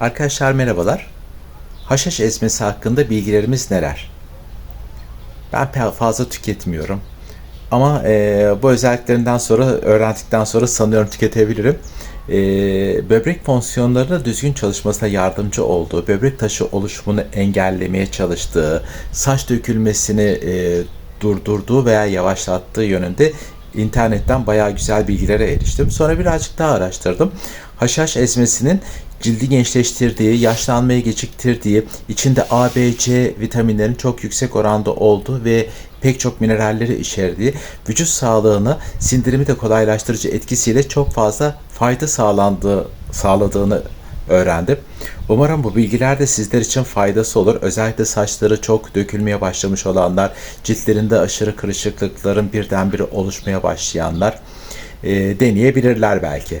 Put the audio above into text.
Arkadaşlar merhabalar. Haşhaş ezmesi hakkında bilgilerimiz neler? Ben fazla tüketmiyorum. Ama e, bu özelliklerinden sonra öğrendikten sonra sanıyorum tüketebilirim. E, böbrek fonksiyonlarının düzgün çalışmasına yardımcı olduğu, böbrek taşı oluşumunu engellemeye çalıştığı, saç dökülmesini e, durdurduğu veya yavaşlattığı yönünde internetten bayağı güzel bilgilere eriştim. Sonra birazcık daha araştırdım. Haşhaş ezmesinin cildi gençleştirdiği, yaşlanmayı geciktirdiği, içinde A, B, C vitaminlerin çok yüksek oranda olduğu ve pek çok mineralleri içerdiği, vücut sağlığını, sindirimi de kolaylaştırıcı etkisiyle çok fazla fayda sağlandığı, sağladığını öğrendim. Umarım bu bilgiler de sizler için faydası olur. Özellikle saçları çok dökülmeye başlamış olanlar, ciltlerinde aşırı kırışıklıkların birdenbire oluşmaya başlayanlar e, deneyebilirler belki.